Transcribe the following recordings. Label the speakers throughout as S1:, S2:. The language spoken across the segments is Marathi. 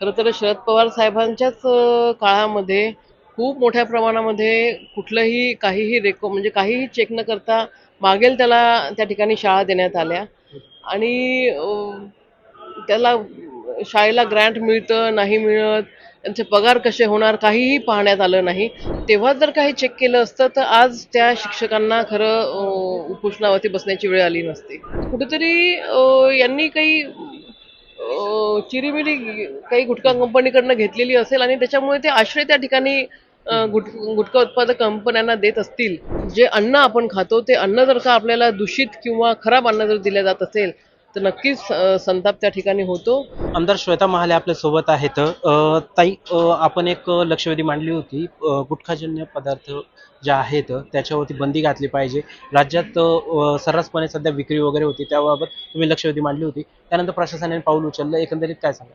S1: खरं तर शरद पवार साहेबांच्याच काळामध्ये खूप मोठ्या प्रमाणामध्ये कुठलंही काहीही रेको म्हणजे काहीही चेक न करता मागेल त्याला त्या ठिकाणी शाळा देण्यात आल्या. आणि त्याला शाळेला ग्रँट मिळतं नाही मिळत त्यांचे पगार कसे होणार काहीही पाहण्यात आलं नाही. तेव्हा जर काही चेक केलं असतं तर आज त्या शिक्षकांना खरं उपोषणावरती बसण्याची वेळ आली नसते. कुठेतरी यांनी काही चिरीमिरी काही गुटखा कंपनीकडनं घेतलेली असेल आणि त्याच्यामुळे ते आश्रय त्या ठिकाणी गुट गुटखा उत्पादक कंपन्यांना देत असतील. जे अन्न आपण खातो ते अन्न जर का आपल्याला दूषित किंवा खराब अन्न जर दिलं जात असेल तर नक्कीच संताप त्या ठिकाणी होतो.
S2: आमदार श्वेता महाले आपल्यासोबत आहेत. अ, ताई अ, आपण एक लक्षवेधी मांडली होती. अ, गुटखाजन्य पदार्थ ज्या आहेत त्याच्यावरती बंदी घातली पाहिजे. राज्यात अ, सर्रासपणे सध्या विक्री वगैरे होती. त्याबाबत तुम्ही लक्षवेधी मांडली होती. त्यानंतर प्रशासनाने पाऊल उचललं. एकंदरीत काय सांगा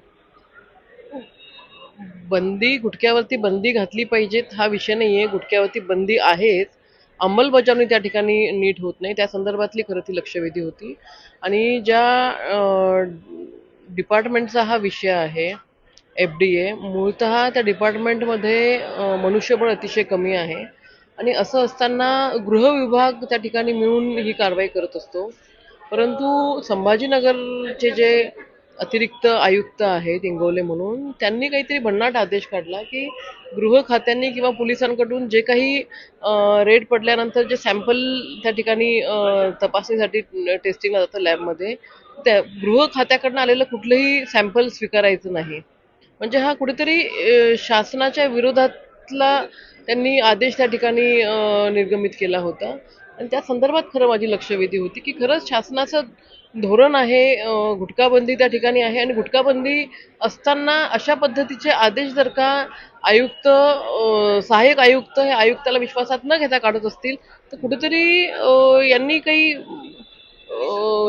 S1: बंदी गुटख्यावरती बंदी घातली पाहिजेत हा विषय नाहीये. गुटख्यावरती बंदी आहेच. अंमलबजावणी त्या ठिकाणी नीट होत नाही. त्या संदर्भातली खरं ती लक्षवेधी होती. आणि ज्या डिपार्टमेंटचा हा विषय आहे एफ डी ए मूळतः त्या डिपार्टमेंटमध्ये मनुष्यबळ अतिशय कमी आहे. आणि असं असताना गृह विभाग त्या ठिकाणी मिळून ही कारवाई करत असतो. परंतु संभाजीनगरचे जे अतिरिक्त आयुक्त आहेत इंगोले म्हणून त्यांनी काहीतरी भन्नाट आदेश काढला की गृह खात्यांनी किंवा पोलिसांकडून जे काही रेड पडल्यानंतर जे सॅम्पल त्या ठिकाणी तपासणीसाठी टेस्टिंगला जातं लॅबमध्ये त्या गृह खात्याकडनं आलेलं कुठलंही सॅम्पल स्वीकारायचं नाही. म्हणजे हा कुठेतरी शासनाच्या विरोधातला त्यांनी आदेश त्या ठिकाणी निर्गमित केला होता. आणि त्या संदर्भात खरं माझी लक्षवेधी होती की खरंच शासनाचं धोरण आहे गुटखाबंदी त्या ठिकाणी आहे आणि गुटखाबंदी असताना अशा पद्धतीचे आदेश जर का आयुक्त सहाय्यक आयुक्त हे आयुक्ताला विश्वासात न घेता काढत असतील तर कुठेतरी यांनी काही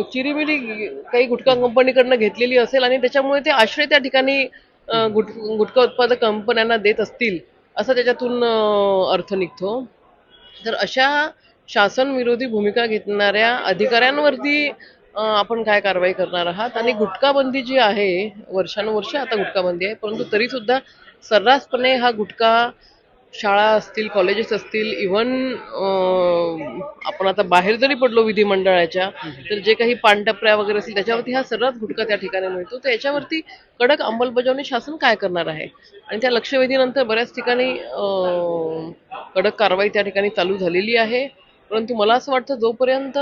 S1: चिरीमिरी काही गुटखा कंपनीकडनं घेतलेली असेल आणि त्याच्यामुळे ते आश्रय त्या ठिकाणी गुट गुटखा उत्पादक कंपन्यांना देत असतील असा त्याच्यातून अर्थ निघतो. तर अशा शासन विरोधी भूमिका घेणाऱ्या अधिकाऱ्यांवरती आपण काय कारवाई करणार आहात? आणि गुटखाबंदी जी आहे वर्षानुवर्ष आता गुटखाबंदी आहे परंतु तरी सुद्धा सर्रासपणे हा गुटखा शाळा असतील कॉलेजेस असतील इवन आपण आता बाहेर जरी पडलो विधिमंडळाच्या तर जे काही पानटपऱ्या वगैरे असतील त्याच्यावरती हा सर्रास गुटखा त्या ठिकाणी मिळतो. तर याच्यावरती कडक अंमलबजावणी शासन काय करणार आहे? आणि त्या लक्षवेधीनंतर बऱ्याच ठिकाणी कडक कारवाई त्या ठिकाणी चालू झालेली आहे. परंतु मला असं वाटतं जोपर्यंत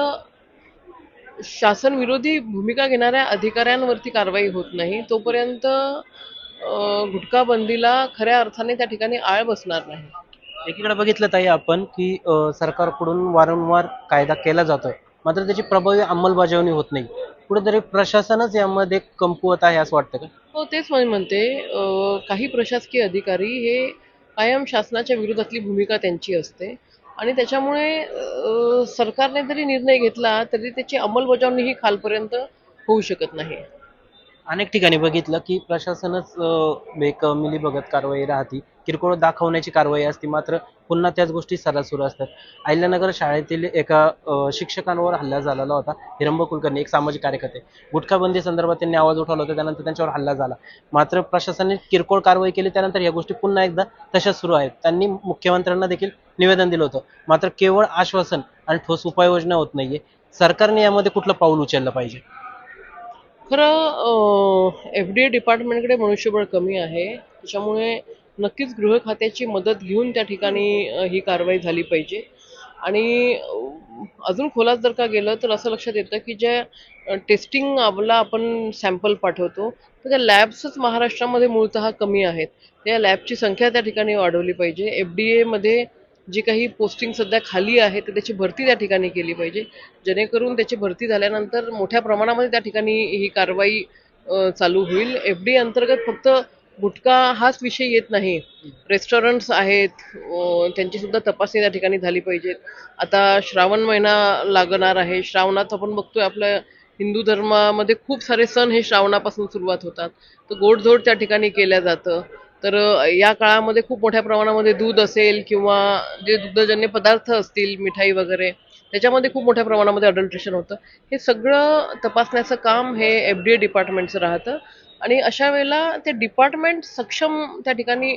S1: शासन विरोधी भूमिका घेणाऱ्या अधिकाऱ्यांवरती कारवाई होत नाही तोपर्यंत गुटखा बंदीला खऱ्या अर्थाने त्या ठिकाणी आळ बसणार नाही.
S2: एकीकडे बघितलं ताई आपण की अ, सरकारकडून वारंवार कायदा केला जातोय मात्र त्याची प्रभावी अंमलबजावणी होत नाही. कुठेतरी प्रशासनच यामध्ये कमकुवत आहे असं वाटतं का?
S1: हो तेच मी म्हणते. अं, काही प्रशासकीय अधिकारी हे कायम शासनाच्या विरोधातली भूमिका त्यांची असते. आणि त्याच्यामुळे सरकारने जरी निर्णय घेतला तरी त्याची अंमलबजावणी ही खालपर्यंत होऊ शकत नाही.
S2: अनेक ठिकाणी बघितलं की प्रशासनच अ, एक मिलीभगत कारवाई राहती. किरकोळ दाखवण्याची कारवाई असते मात्र पुन्हा त्याच गोष्टी सरासुर सुरू असतात. अहिल्यानगर शाळेतील एका शिक्षकांवर हल्ला झालेला होता हिरंब कुलकर्णी एक सामाजिक कार्यकर्ते. गुटखाबंदी संदर्भात त्यांनी आवाज उठवला होता त्यानंतर त्यांच्यावर हल्ला झाला. मात्र प्रशासनाने किरकोळ कारवाई केली त्यानंतर या गोष्टी पुन्हा एकदा तशाच सुरू आहेत. त्यांनी मुख्यमंत्र्यांना देखील निवेदन दिलं होतं. मात्र केवळ आश्वासन आणि ठोस उपाययोजना होत नाहीये. सरकारने यामध्ये कुठलं पाऊल उचललं पाहिजे?
S1: खरं एफ डी ए डिपार्टमेंटकडे मनुष्यबळ कमी आहे. त्याच्यामुळे नक्कीच गृह खात्याची मदत घेऊन त्या ठिकाणी ही कारवाई झाली पाहिजे. आणि अजून खोलात जर का गेलं तर असं लक्षात येतं की ज्या टेस्टिंग आपला आपण सॅम्पल पाठवतो तर त्या लॅब्सच महाराष्ट्रामध्ये मूळतः कमी आहेत. त्या लॅबची संख्या त्या ठिकाणी वाढवली पाहिजे. एफ डी एमध्ये जी काही पोस्टिंग सध्या खाली आहे तर त्याची भरती त्या ठिकाणी केली पाहिजे. जेणेकरून त्याची भरती झाल्यानंतर मोठ्या प्रमाणामध्ये त्या ठिकाणी ही कारवाई चालू होईल. एफ डी अंतर्गत फक्त गुटखा हाच विषय येत नाही. रेस्टॉरंट्स आहेत त्यांची सुद्धा तपासणी त्या ठिकाणी झाली पाहिजेत आता श्रावण महिना लागणार आहे. श्रावणात आपण बघतोय आपल्या हिंदू धर्मामध्ये खूप सारे सण हे श्रावणापासून सुरुवात होतात. तर गोडधोड त्या ठिकाणी केल्या जातं. तर या काळामध्ये खूप मोठ्या प्रमाणामध्ये दूध असेल किंवा जे दुग्धजन्य पदार्थ असतील मिठाई वगैरे त्याच्यामध्ये खूप मोठ्या प्रमाणामध्ये अडल्ट्रेशन होतं. हे सगळं तपासण्याचं काम हे एफ डी ए डिपार्टमेंटचं राहतं. आणि अशा वेळेला ते डिपार्टमेंट सक्षम त्या ठिकाणी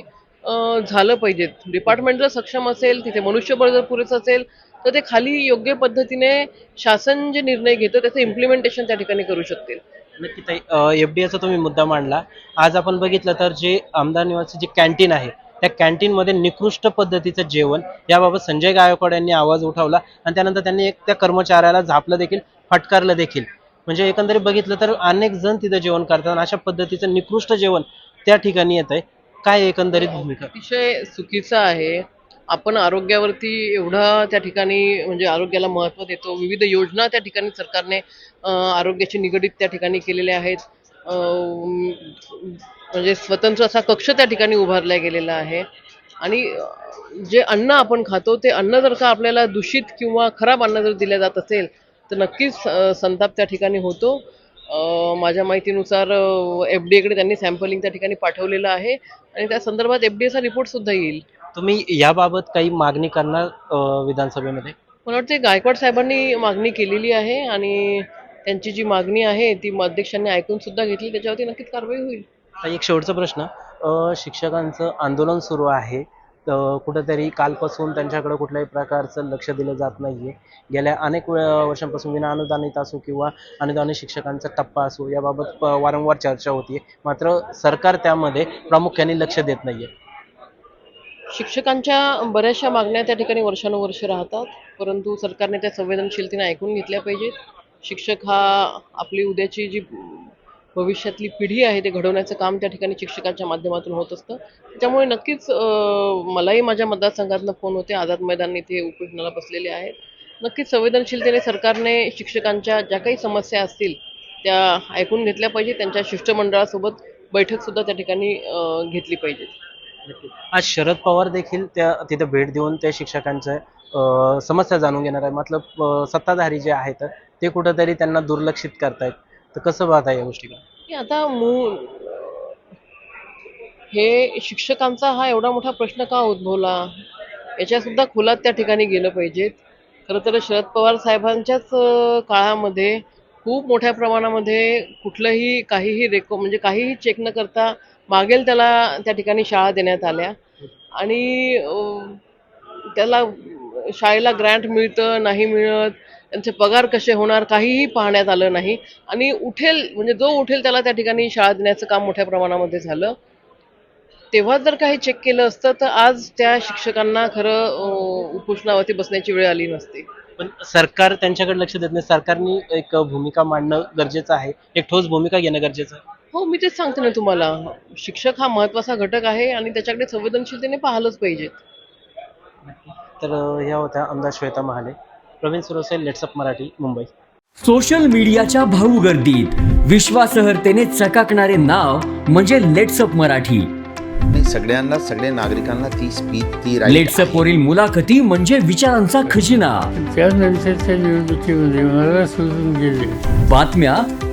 S1: झालं पाहिजेत. डिपार्टमेंट जर सक्षम असेल तिथे मनुष्यबळ जर पुरेसं असेल तर ते खाली योग्य पद्धतीने शासन जे निर्णय घेतं त्याचं इम्प्लिमेंटेशन त्या ठिकाणी करू शकतील.
S2: नक्की ताई एफडीएचा तुम्ही मुद्दा मांडला. आज आपण बघितलं तर जे आमदार निवासी जे कॅन्टीन आहे त्या कॅन्टीनमध्ये निकृष्ट पद्धतीचं जेवण याबाबत संजय गायकवाड यांनी आवाज उठवला आणि त्यानंतर त्यांनी एक त्या कर्मचाऱ्याला झापलं देखील फटकारलं देखील. म्हणजे एकंदरीत बघितलं तर अनेक जण तिथं जेवण करतात आणि अशा पद्धतीचं निकृष्ट जेवण त्या ठिकाणी येत आहे काय एकंदरीत भूमिका?
S1: अतिशय चुकीचं आहे. आपण आरोग्यावरती एवढा त्या ठिकाणी म्हणजे आरोग्याला महत्त्व देतो. विविध योजना त्या ठिकाणी सरकारने आरोग्याशी निगडीत त्या ठिकाणी केलेल्या आहेत. म्हणजे स्वतंत्र असा कक्ष त्या ठिकाणी उभारला गेलेला आहे. आणि जे अन्न आपण खातो ते अन्न जर का आपल्याला दूषित किंवा खराब अन्न जर दिलं जात असेल तर नक्कीच संताप त्या ठिकाणी होतो. माझ्या माहितीनुसार एफ डी एकडे त्यांनी सॅम्पलिंग त्या ठिकाणी पाठवलेलं आहे. आणि त्या संदर्भात एफ डी एचा रिपोर्टसुद्धा येईल.
S2: तुम्ही याबाबत काही मागणी करणार विधानसभेमध्ये?
S1: मला वाटते गायकवाड साहेबांनी मागणी केलेली आहे आणि त्यांची जी मागणी आहे ती अध्यक्षांनी ऐकून सुद्धा घेतली. त्याच्यावरती नक्कीच कारवाई होईल.
S2: एक शेवटचा प्रश्न. शिक्षकांचं आंदोलन सुरू आहे. तर कुठंतरी कालपासून त्यांच्याकडे कुठल्याही प्रकारचं लक्ष दिलं जात नाहीये. गेल्या अनेक वर्षांपासून विना अनुदानित असो किंवा अनुदानित शिक्षकांचा टप्पा असो याबाबत वारंवार चर्चा होतीये. मात्र सरकार त्यामध्ये प्रामुख्याने लक्ष देत नाहीये.
S1: शिक्षकांच्या बऱ्याचशा मागण्या त्या ठिकाणी वर्षानुवर्ष राहतात परंतु सरकारने त्या संवेदनशीलतेने ऐकून घेतल्या पाहिजेत. शिक्षक हा आपली उद्याची जी भविष्यातली पिढी आहे ते घडवण्याचं काम त्या ठिकाणी शिक्षकांच्या माध्यमातून होत असतं. त्यामुळे नक्कीच मलाही माझ्या मतदारसंघातनं फोन होते. आझाद मैदान इथे उपोषणाला बसलेले आहेत. नक्कीच संवेदनशीलतेने सरकारने शिक्षकांच्या ज्या काही समस्या असतील त्या ऐकून घेतल्या पाहिजे त्यांच्या शिष्टमंडळासोबत बैठक सुद्धा त्या ठिकाणी घेतली पाहिजे
S2: आज शरद पवार देखील त्या तिथे भेट देऊन त्या शिक्षकांचं समस्या जाणून घेणार आहे मतलब सत्ताधारी जे आहेत ते कुठंतरी त्यांना दुर्लक्षित करतायत. तर कसं पाहता या गोष्टीला?
S1: आता मूळ हे शिक्षकांचा हा एवढा मोठा प्रश्न का उद्भवला? याच्या सुद्धा खुलात त्या ठिकाणी गेलं पाहिजेत. खरं तर शरद पवार साहेबांच्याच काळामध्ये खूप मोठ्या प्रमाणामध्ये कुठलंही काहीही रेको म्हणजे काहीही चेक न करता मागेल त्याला त्या ठिकाणी शाळा देण्यात आल्या. आणि त्याला शाळेला ग्रँट मिळतं नाही मिळत त्यांचे पगार कसे होणार काहीही पाहण्यात आलं नाही. आणि उठेल म्हणजे जो उठेल त्याला त्या ठिकाणी शाळा देण्याचं काम मोठ्या प्रमाणामध्ये झालं. तेव्हा जर काही चेक केलं असतं तर आज त्या शिक्षकांना खरं उपोषणावरती बसण्याची वेळ आली नसती.
S2: पण सरकार त्यांच्याकडे लक्ष देत नाही. सरकारने एक भूमिका मांडणं गरजेचं आहे. एक ठोस भूमिका घेणं गरजेचं आहे.
S1: हो मी तेच सांगते ना तुम्हाला. शिक्षक हा महत्त्वाचा घटक आहे आणि त्याच्याकडे संवेदनशीलतेने पाहिलंच पाहिजे
S2: तर ह्या होत्या आमदार श्वेता महाले. प्रवीण सुरवसे लेट्सअप मराठी मुंबई.
S3: सोशल मीडियाच्या भाऊ गर्दीत विश्वासार्हतेने चकाकणारे नाव म्हणजे लेट्सअप मराठी.
S4: सगळ्यांना सगळ्या नागरिकांना ती स्पीच ती
S3: लेट्सअप. वरील मुलाखती म्हणजे विचारांचा खजिना.
S5: त्यानंतरच्या निवडणुकीमध्ये मला सोडून गेले.
S3: बातम्या